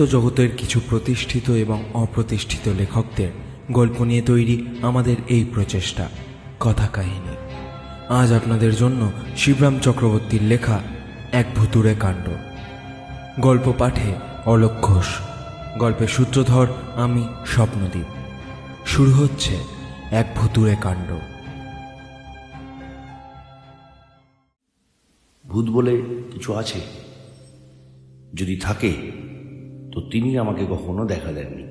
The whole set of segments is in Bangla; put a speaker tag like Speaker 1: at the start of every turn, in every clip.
Speaker 1: সাহিত্য জগতের কিছু প্রতিষ্ঠিত এবং অপ্রতিষ্ঠিত লেখকদের গল্প নিয়ে তৈরি আমাদের এই প্রচেষ্টা, কথা কাহিনী। আজ আপনাদের জন্য শিবরাম চক্রবর্তীর লেখা এক ভুতুরে কাণ্ড। গল্প পাঠে অলোক ঘোষ, গল্পের সূত্রধর আমি স্বপ্নদীপ। শুরু হচ্ছে এক ভুতুরে কাণ্ড।
Speaker 2: ভূত বলে কিছু আছে? যদি থাকে তো তিনি আমাকে কখনো দেখা দেননি।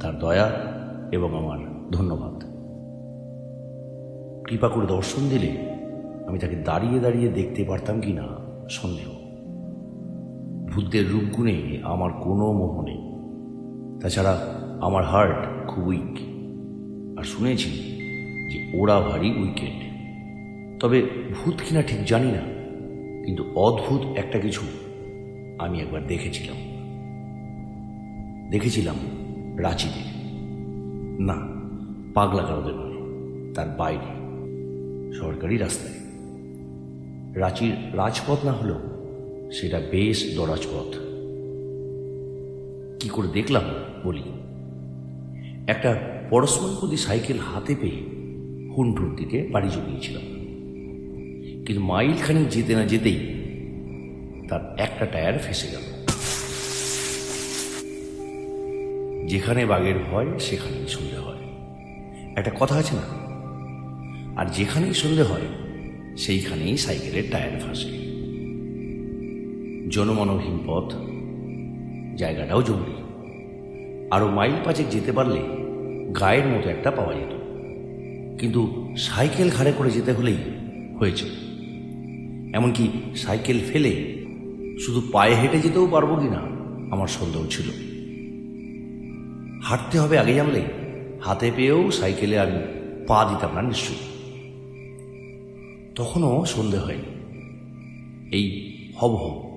Speaker 2: তার দয়া এবং আমার ধন্যবাদ। কৃপা করে দর্শন দিলে আমি তাকে দাঁড়িয়ে দাঁড়িয়ে দেখতে পারতাম কি না সন্দেহ। ভূতদের রূপগুণে আমার কোনো মোহ নেই। তাছাড়া আমার হার্ট খুব উইক। আর শুনেছি যে ওরা ভারী উইকেট। তবে ভূত কিনা ঠিক জানি না, কিন্তু অদ্ভুত একটা কিছু আমি একবার দেখেছিলাম। দেখেছিলাম রাঁচিতে। না পাগলা কারোদের নয়, তার বাইরে, সরকারি রাস্তায়। রাঁচির রাজপথ না হলেও সেটা বেশ দরাজপথ। কি করে দেখলাম, বলি? একটা পরস্পরপতি সাইকেল হাতে পেয়ে হুন্টুর দিকে বাড়ি জমিয়েছিলাম। কিন্তু মাইলখানি যেতে না যেতেই তার একটা টায়ার ফেসে গেল। যেখানে বাঘের ভয়, সেখানেই সন্ধে হয়। একটা কথা আছে না? আর যেখানেই সন্ধে হয়, সেইখানেই সাইকেলের টায়ার ফাঁসে জনমানবহীন পথ, জায়গাটাও জঙ্গলি আরও মাইল পাঁচেক যেতে পারলে গায়ের মতো একটা পাওয়া যেত। কিন্তু সাইকেল ঘাড়ে করে যেতে হলেই হয়েছে। এমনকি সাইকেল ফেলে শুধু পায়ে হেঁটে যেতেও পারব কিনা, আমার সন্দেহ ছিল। হাঁটতে হবে আগে জানলে। হাতে পেয়েও সাইকেলে আমি পা দিতাম না নিশ্চয়ই। তখনও সন্ধে হয়নি এই হব হব।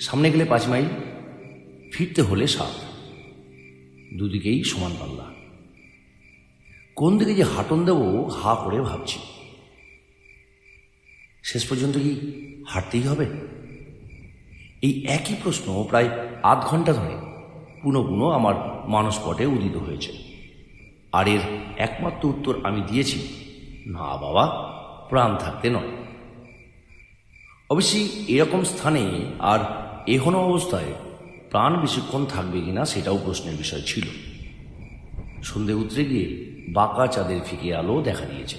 Speaker 2: সামনে গেলে পাঁচ মাইল, ফিরতে হলে সাত। দুদিকেই সমান পাল্লা। কোন দিকে যে হাঁটন দেব, হা করে ভাবছি। শেষ পর্যন্ত কি হাঁটতেই হবে? এই একই প্রশ্ন প্রায় আধ ঘণ্টা ধরে। পুনঃ পুনঃ আমার মানসপটে উদিত হয়েছে। আর এর একমাত্র উত্তর আমি দিয়েছি না বাবা প্রাণ থাকতে নয়। অবশ্যই এরকম স্থানে আর এখনও অবস্থায় প্রাণ বেশিক্ষণ থাকবে কিনা সেটাও প্রশ্নের বিষয় ছিল। সন্ধে উতরে গিয়ে বাঁকা চাঁদের ফিকে আলো দেখা দিয়েছে।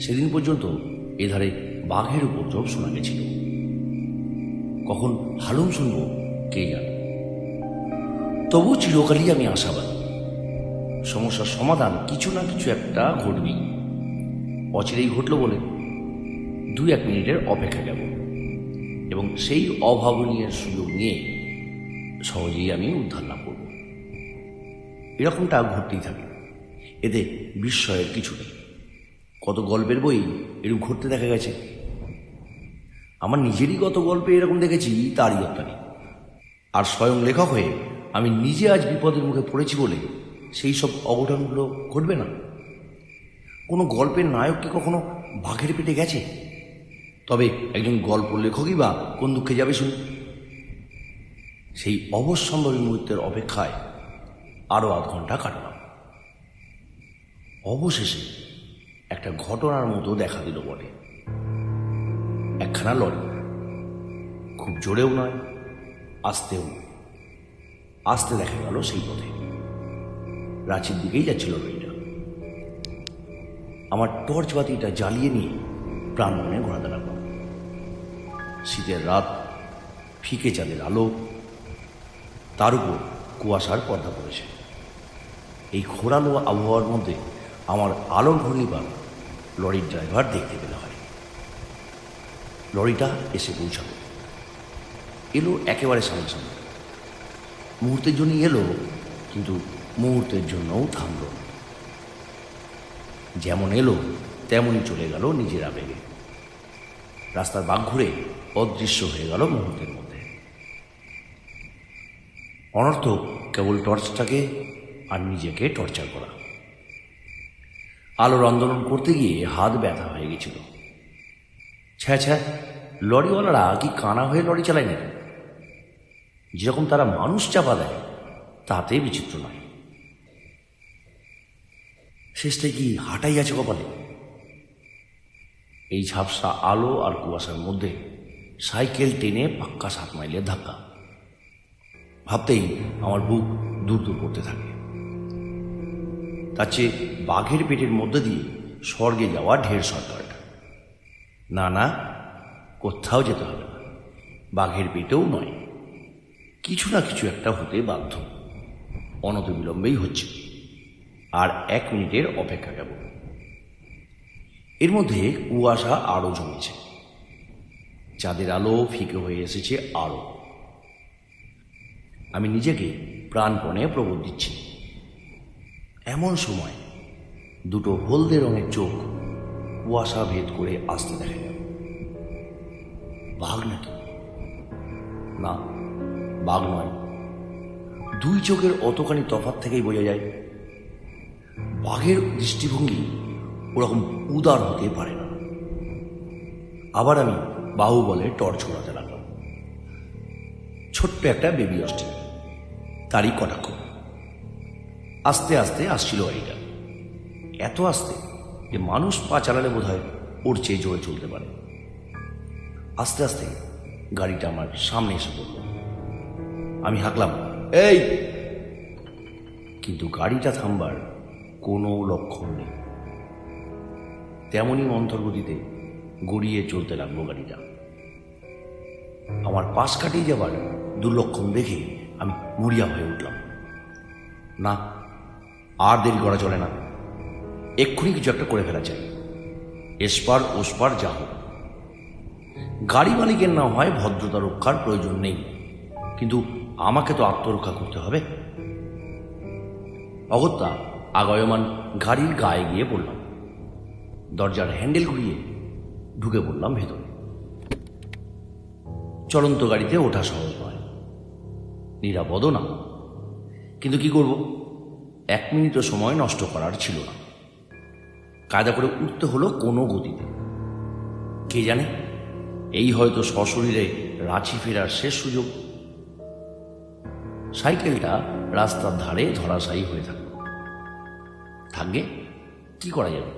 Speaker 2: সেদিন পর্যন্ত এধারে বাঘের উপদ্রব শোনা গেছিল। কখন হালুম শুনব কে জানে। তবু চিরকালই আমি আশাবাদী। সমস্যার সমাধান কিছু না কিছু একটা ঘটবেই। অচিরেই ঘটল বলে দুই এক মিনিটের অপেক্ষা কেবল এবং সেই অভাবনীয় সুযোগ নিয়ে সহজেই আমি উদ্ধার লাভ করব। এরকমটা ঘটতেই থাকে। এতে বিস্ময়ের কিছু নেই। কত গল্পের বই এরকম ঘটতে দেখা গেছে? আমার নিজেরই কত গল্পে এরকম দেখেছি, তারই রপ্তানি আর স্বয়ং লেখক হয়ে আমি নিজে আজ বিপদের মুখে পড়েছি বলে সেই সব অঘটনগুলো ঘটবে না। কোনো গল্পের নায়ক কি কখনো বাঘের পেটে গেছে? তবে একজন গল্প লেখকই বা কোন দুঃখে যাবে শুনি। সেই অবশ্যম্ভাবী মুহূর্তের অপেক্ষায় আরও আধ ঘণ্টা কাটলাম। অবশেষে একটা ঘটনার মতো দেখা দিল বটে। একখানা লরি। খুব জোরেও নয়, আসতেও নয়। আসতে দেখা গেল সেই পথে। রাঁচির দিকেই যাচ্ছিল লরিটা আমার টর্চ বাতিটা জ্বালিয়ে নিয়ে প্রাণপণে ঘোরা দাঁড়ালাম শীতের রাত, ফিকে চাঁদের আলো, তার উপর কুয়াশার পর্দা পড়েছে। এই ঘোরালো আবহাওয়ার মধ্যে আমার আলোর ঘূর্ণিপাত লরির ড্রাইভার দেখতে পেলে হয়। লরিটা এসে পৌঁছালো। এলো একেবারে সামনে সামনে মুহূর্তের জন্য এলো, কিন্তু মুহূর্তের জন্যও থামল। যেমন এলো, তেমনই চলে গেল নিজের আবেগে। রাস্তার বাঘ ঘুরে অদৃশ্য হয়ে গেল মুহূর্তের মধ্যে। অনর্থ কেবল টর্চটাকে আর নিজেকে টর্চার করা। আলোর আন্দোলন করতে গিয়ে হাত ব্যথা হয়ে গেছিল। ছ্যা ছ্যা, লরিওয়ালারা কি কানা হয়ে লরি চালায় নাকি যেরকম তারা মানুষ চাপা দেয়, তাতে বিচিত্র নয়। শেষটায় কি হাঁটাই আছে কপালে? এই ঝাপসা আলো আর কুয়াশার মধ্যে সাইকেল টেনে পাক্কা সাত মাইলের ধাক্কা। ভাবতেই আমার বুক দূর দূর করতে থাকে। তার চেয়ে বাঘের পেটের মধ্যে দিয়ে স্বর্গে যাওয়া ঢের শর্টকাট না না, কোথাও যেতে হবে না। বাঘের পেটেও নয়। কিছু না কিছু একটা হতে বাধ্য। অনত বিলম্বেই হচ্ছে। আর এক মিনিটের অপেক্ষা কেবল। এর মধ্যে কুয়াশা আরও জমেছে। চাঁদের আলো ফিকে হয়ে এসেছে আরও আমি নিজেকে প্রাণপণে প্রবোধ দিচ্ছি। এমন সময় দুটো হলদে রঙের চোখ কুয়াশা ভেদ করে আসতে দেখা। গেল বাঘ নাকি? না বাঘ নয়। দুই চোখের অতখানি তফাত থেকেই বোঝা যায়, বাঘের দৃষ্টিভঙ্গি ওরকম উদার হতে পারে না। আবার আমি বাহু বলে টর্চ ঘোরাতে লাগলাম। ছোট্ট একটা বেবি অস্টিন তারই কটাক্ষ। আস্তে আস্তে আসছিল গাড়িটা। এত আস্তে যে মানুষ পা চালালে বোধ হয় ওর চেয়ে জোরে চলতে পারে। আস্তে আস্তে গাড়িটা আমার সামনে এসে পড়ল। আমি হাঁকলাম। এই! কিন্তু গাড়িটা থামবার কোনো লক্ষণ নেই। তেমনই মন্থরগতিতে গড়িয়ে চলতে লাগল গাড়িটা। আমার পাশ কাটিয়ে যাবার দুর্লক্ষণ দেখে আমি মরিয়া হয়ে উঠলাম। না আর দেরি করা চলে না। এক্ষুনি কিছু একটা করে ফেলা চাই এসপার ওসপার যা হোক। গাড়ি মালিকের না হয় ভদ্রতা রক্ষার প্রয়োজন নেই। কিন্তু আমাকে তো আত্মরক্ষা করতে হবে। অগত্যা আগয়মান গাড়ির গায়ে গিয়ে পড়লাম। দরজার হ্যান্ডেল ঘুরিয়ে ঢুকে পড়লাম ভেতরে। চলন্ত গাড়িতে ওঠা সহজ নয়। নিরাপদও না। কিন্তু কি করব? এক মিনিটও সময় নষ্ট করার ছিল না। কায়দা করে উঠতে হলো কোনো গতিতে। কে জানে? এই হয়তো সশরীরে রাঁচি ফেরার শেষ সুযোগ। সাইকেলটা রাস্তার ধারে ধরাশায়ী হয়ে থাকল। থাকবে কি করা যাবে?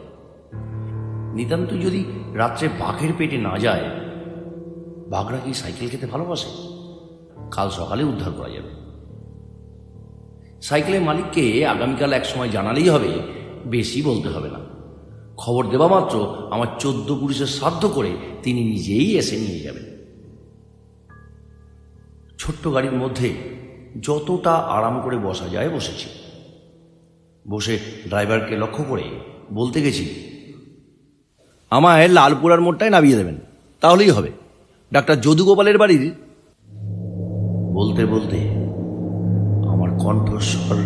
Speaker 2: নিতান্ত যদি রাত্রে বাঘের পেটে না যায়, বাঘরা কি সাইকেল খেতে ভালোবাসে? কাল সকালে উদ্ধার করা যাবে। সাইকেলের মালিককে আগামীকাল এক সময় জানালেই হবে, বেশি বলতে হবে না। খবর দেওয়া মাত্র আমার চোদ্দ পুরুষের সাধ্য করে তিনি নিজেই এসে নিয়ে যাবেন। ছোট্ট গাড়ির মধ্যে যতটা আরাম করে বসা যায় বসেছি। বসে ড্রাইভারকে লক্ষ্য করে বলতে গেছি, আমায় লালপুরার মোড়টায় নামিয়ে দেবেন, তাহলেই হবে। ডাক্তার যদুগোপালের বাড়ির? বলতে বলতে আমার কণ্ঠস্বর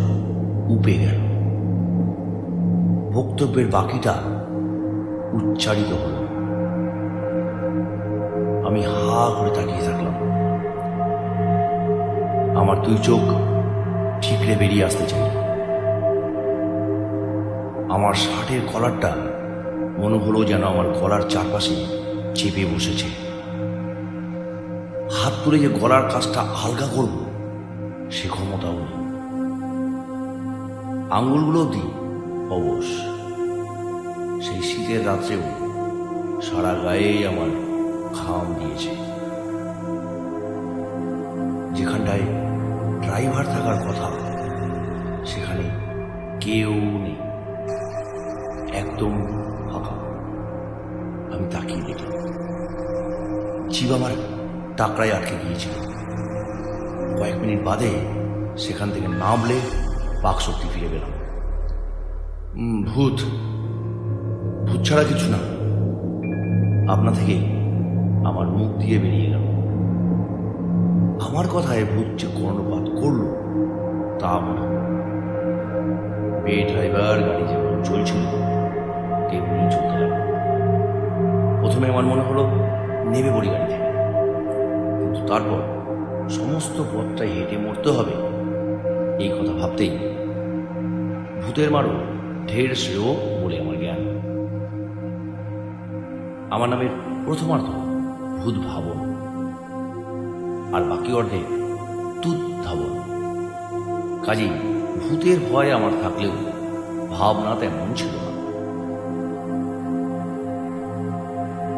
Speaker 2: উপে গেল। বক্তব্যের বাকিটা উচ্চারিত হল। আমি হা করে তাকিয়ে আমার দুই চোখ ঠিকরে বেরিয়ে আসতে চাই। আমার শার্টের কলারটা মনে হলো যেন আমার গলার চারপাশে চেপে বসেছে। হাত তুলে যে গলার কাজটা আলগা করব, সে ক্ষমতাও নেই। আঙ্গুলগুলো অব্দি অবশ। সেই শীতের রাত্রেও সারা গায়ে আমার খাম দিয়েছে। যেখানটায় ড্রাইভার থাকার কথা সেখানে কেউ নেই। একদম ফাঁকা। আমি তাকিয়ে দেখলাম। জীব আমার টাকরায় আটকে গিয়েছিল। কয়েক মিনিট বাদে সেখান থেকে নামলে বাকশক্তি ফিরে পেলাম। উম, ভূত। ভূত ছাড়া কিছু না। আপনা থেকে আমার মুখ দিয়ে বেরিয়ে গেল। আমার কথায় ভূত যে কর্ণপাত করল, তা মনে। বে ড্রাইভার গাড়ি যেমন চলছিল, তেমনি চলতে লাগল। প্রথমে আমার মনে হলো নেমে পড়ি গাড়ি থেকে। কিন্তু তারপর সমস্ত পথটাই হেঁটে মরতে হবে, এই কথা ভাবতেই ভূতের মারও ঢের শ্রেয় বলে আমার জ্ঞান। আমার নামের প্রথমার্থ ভূত ভাবন, আর বাকি অর্ধেক তুত ধাবন কাজেই ভূতের ভয় আমার থাকলেও ভাবনা তেমন ছিল না।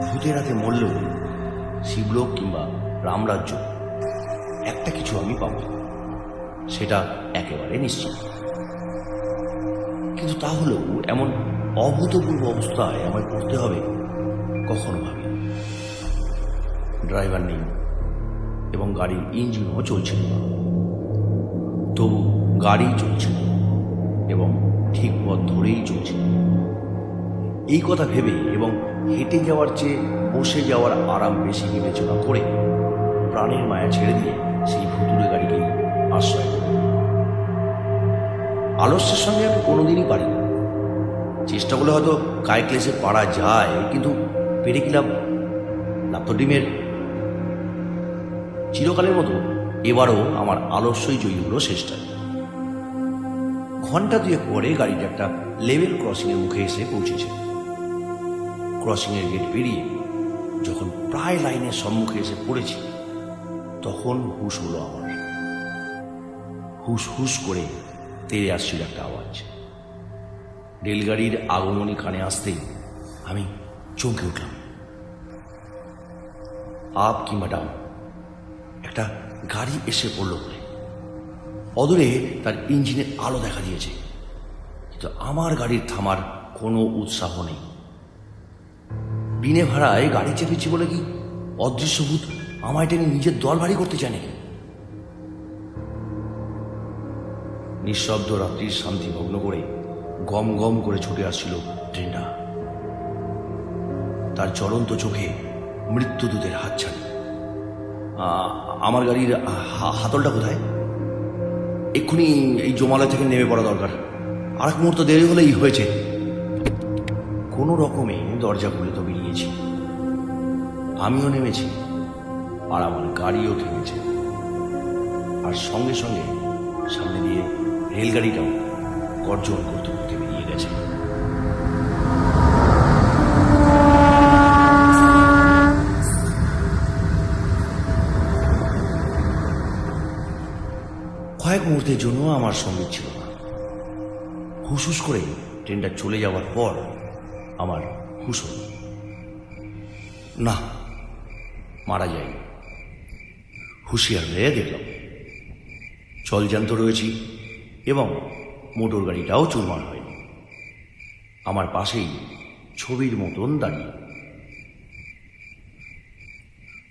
Speaker 2: ভূতের হাতে মরলেও শিবলোক কিংবা রামরাজ্য একটা কিছু আমি পাব। সেটা একেবারে নিশ্চিত। কিন্তু তা হলেও এমন অভূতপূর্ব অবস্থায় আমায় পড়তে হবে কখনো ভাবি ড্রাইভার নেই এবং গাড়ির ইঞ্জিনও চলছিল না। তবু গাড়ি চলছিল এবং ঠিক পথ ধরেই চলছিল। এই কথা ভেবে এবং হেঁটে যাওয়ার চেয়ে বসে যাওয়ার আরাম বেশি বিবেচনা করে প্রাণের মায়া ছেড়ে দিয়ে সেই ভুতুরে গাড়িকে আশ্রয় দিল আলস্যের সঙ্গে আমি কোনোদিনই পারি না। চেষ্টা করলে হয়তো কায় ক্লেসে পারা যায়, কিন্তু পেরে কি লাভ? লাভ তো ডিমের। চিরকালের মতো এবারও আমার আলস্যই জয়ী হলো শেষটায় ঘণ্টা দুয়েক পরে গাড়িটা একটা লেভেল ক্রসিংয়ের মুখে এসে পৌঁছেছে। ক্রসিংয়ের গেট পেরিয়ে যখন প্রায় লাইনের সম্মুখে এসে পড়েছি, তখন হুশ হলো আমার। হুস হুস করে তেড়ে আসছিল একটা আওয়াজ। রেলগাড়ির আগমনী কানে আসতেই আমি চমকে উঠলাম। আপ কিংবা ডাউন একটা গাড়ি এসে পড়ল বলে। অদূরে তার ইঞ্জিনের আলো দেখা দিয়েছে। কিন্তু আমার গাড়ির থামার কোনো উৎসাহ নেই। বিনে ভাড়ায় গাড়ি চেপেছি বলে কি অদৃশ্যভূত আমায় টেনে নিজের দল ভারী করতে চায় নাকি? নিঃশব্দ রাত্রির শান্তি ভগ্ন করে গম গম করে ছুটে আসছিল ট্রেনটা তার জ্বলন্ত চোখে মৃত্যুদূতের আ- আমার গাড়ির হাতলটা কোথায়? এক্ষুনি এই জমালয় থেকে নেমে পড়া দরকার। আর এক মুহূর্ত দেরি হলেই হয়েছে। কোনো রকমে দরজা খুলে তো বেরিয়েছি। আমিও নেমেছি, আর আমার গাড়িও থেমেছে। আর সঙ্গে সঙ্গে সামনে দিয়ে রেলগাড়িটাও গর্জন করতে জন্য আমার সংগীত ছিল না। হুসহুস করে ট্রেনটা চলে যাওয়ার পর আমার হুশ হল। না, মারা যায়নি। হুঁশিয়ার হয়ে দেখলাম। জলজান্ত রয়েছি এবং মোটর গাড়িটাও চুরমার হয়নি। আমার পাশেই ছবির মতন দাঁড়িয়ে।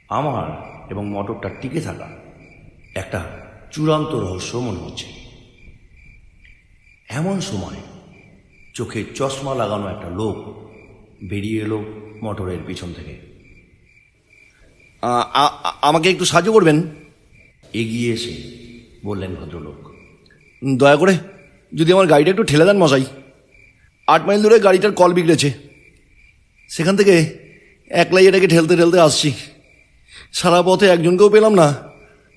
Speaker 2: আমার এবং মোটরটা টিকে থাকা একটা চূড়ান্ত রহস্য মনে হচ্ছে। এমন সময় চোখে চশমা লাগানো একটা লোক বেরিয়ে এলো মোটরের পিছন থেকে। আমাকে একটু সাহায্য করবেন? এগিয়ে এসে বললেন ভদ্রলোক, দয়া করে যদি আমার গাড়িটা একটু ঠেলে দেন মশাই। আট মাইল দূরে গাড়িটার কল বিগড়েছে। সেখান থেকে একলাই এটাকে ঠেলতে ঠেলতে আসছি। সারা পথে একজনকেও পেলাম না,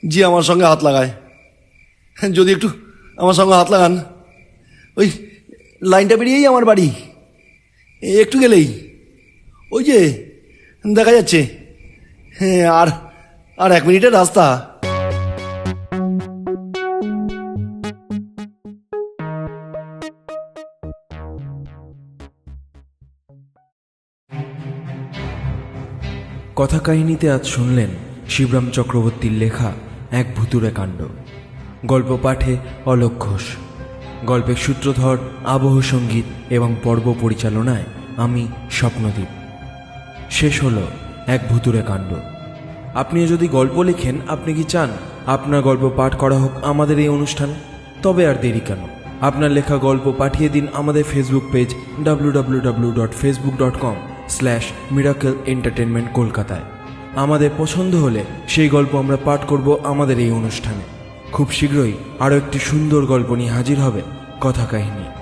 Speaker 2: যে আমার সঙ্গে হাত লাগায়। যদি একটু আমার সঙ্গে হাত লাগান। ওই লাইনটা পেরিয়েই আমার বাড়ি। একটু গেলেই। ওই যে দেখা যাচ্ছে। হ্যাঁ আর আর এক মিনিটের রাস্তা।
Speaker 1: কথা কাহিনীতে আজ শুনলেন শিবরাম চক্রবর্তীর লেখা এক ভুতুরে কাণ্ড। গল্প পাঠে অলোক ঘোষ। গল্পের সূত্রধর আবহ সংগীত এবং পর্ব পরিচালনায় আমি স্বপ্নদীপ। শেষ হলো এক ভুতুরে কাণ্ড। আপনিও যদি গল্প লেখেন, আপনি কি চান আপনার গল্প পাঠ করা হোক আমাদের এই অনুষ্ঠানে? তবে আর দেরি কেন? আপনার লেখা গল্প পাঠিয়ে দিন আমাদের Facebook page W W W dot Facebook dot com slash miracle entertainment কলকাতায়। আমাদের পছন্দ হলে সেই গল্প আমরা পাঠ করব আমাদের এই অনুষ্ঠানে। খুব শীঘ্রই আরও একটি সুন্দর গল্প নিয়ে হাজির হবে কথা কাহিনী।